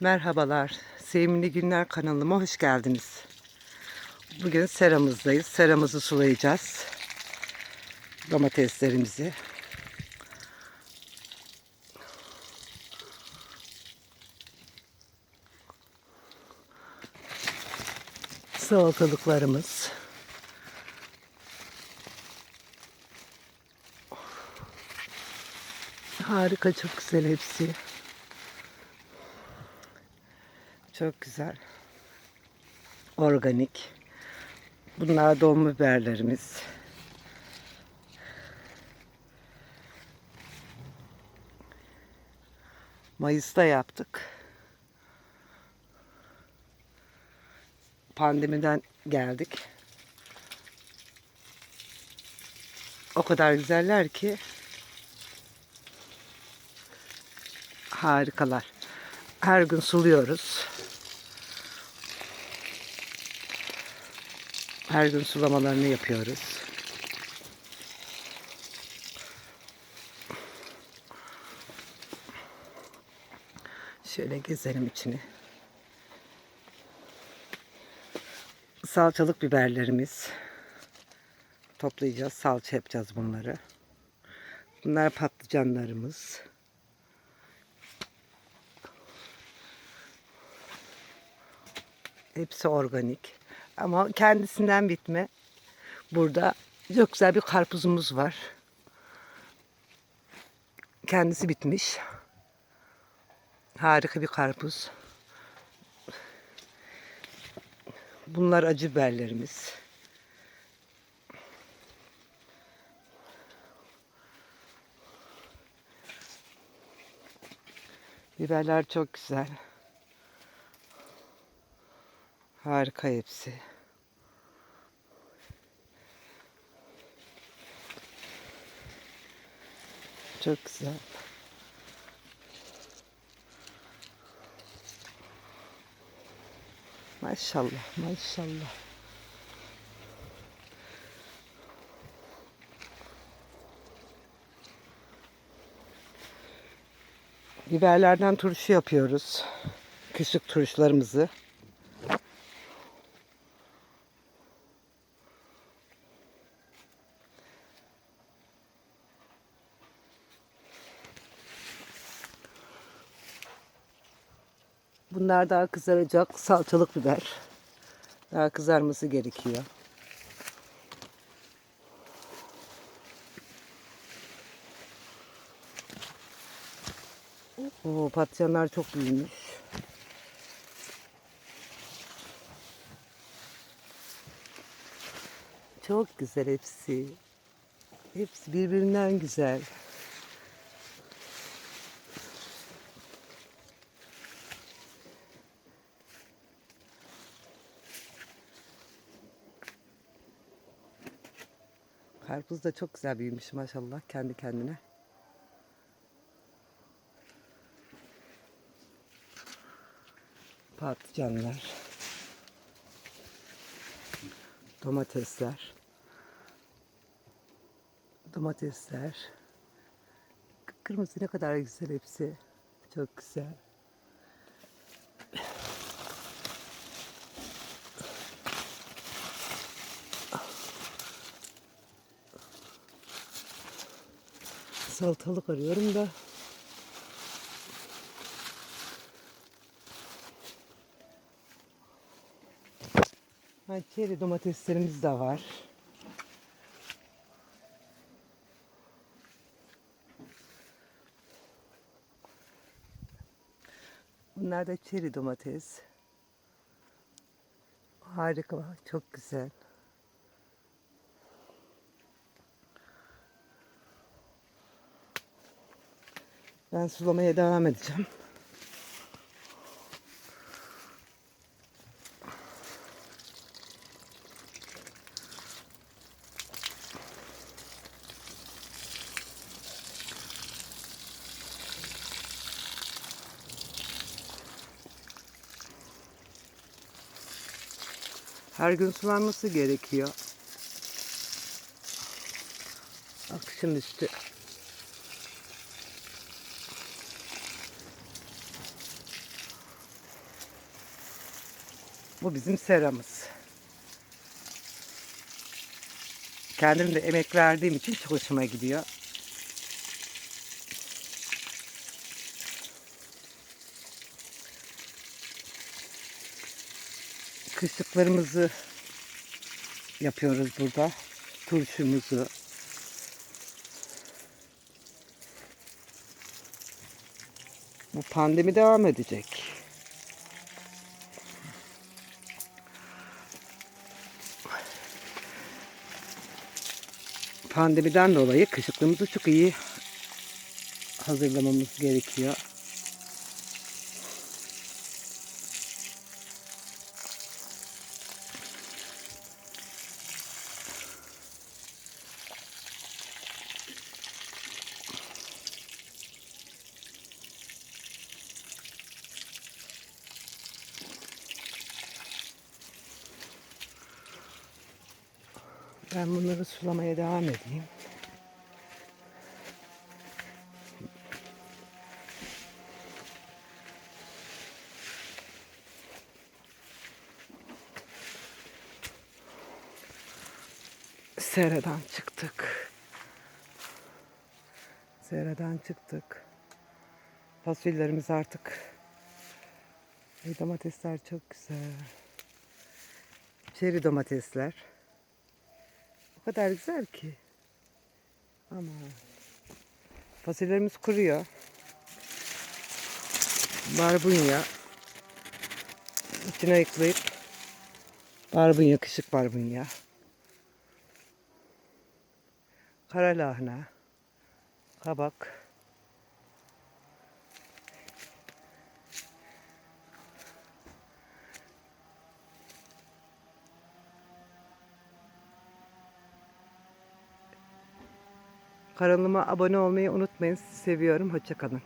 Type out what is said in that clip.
Merhabalar, Sevimli Günler kanalıma hoş geldiniz. Bugün seramızdayız. Seramızı sulayacağız. Domateslerimizi. Salatalıklarımız. Harika, çok güzel hepsi. Çok güzel. Organik. Bunlar dolma biberlerimiz. Mayıs'ta yaptık. Pandemiden geldik. O kadar güzeller ki harikalar. Her gün suluyoruz. Her gün sulamalarını yapıyoruz. Şöyle gezelim içini. Salçalık biberlerimiz. Toplayacağız, salça yapacağız bunları. Bunlar patlıcanlarımız. Hepsi organik. Ama kendisinden bitme. Burada çok güzel bir karpuzumuz var. Kendisi bitmiş. Harika bir karpuz. Bunlar acı biberlerimiz. Biberler çok güzel. Harika hepsi. Çok güzel. Maşallah, maşallah. Biberlerden turşu yapıyoruz. Küçük turşularımızı. Bunlar daha kızaracak salçalık biber. Daha kızarması gerekiyor. Oo, patlıcanlar çok büyümüş. Çok güzel hepsi. Hepsi birbirinden güzel. Karpuz da çok güzel büyümüş maşallah kendi kendine. Patlıcanlar. Domatesler. Domatesler. Kırmızı ne kadar güzel hepsi. Çok güzel. Salatalık arıyorum da. Ha, çeri domateslerimiz de var. Bunlar da çeri domates. Harika, çok güzel. Ben sulamaya devam edeceğim. Her gün sulanması gerekiyor. Akşamüstü Bu bizim seramız. Kendim de emek verdiğim için çok hoşuma gidiyor. Kışlıklarımızı yapıyoruz burada. Turşumuzu. Bu pandemi devam edecek. Pandemiden dolayı kışlıklığımızı çok iyi hazırlamamız gerekiyor. Ben bunları sulamaya devam edeyim. Sera'dan çıktık. Sera'dan çıktık. Fasulyelerimiz artık. Ay, domatesler çok güzel. Çeri domatesler. Kadar güzel ki. Ama fasulyelerimiz kuruyor. Barbunya. İçine ayıklayıp barbunya, kışık barbunya. Kara lahana. Kabak. Kanalıma abone olmayı unutmayın. Sizi seviyorum. Hoşçakalın.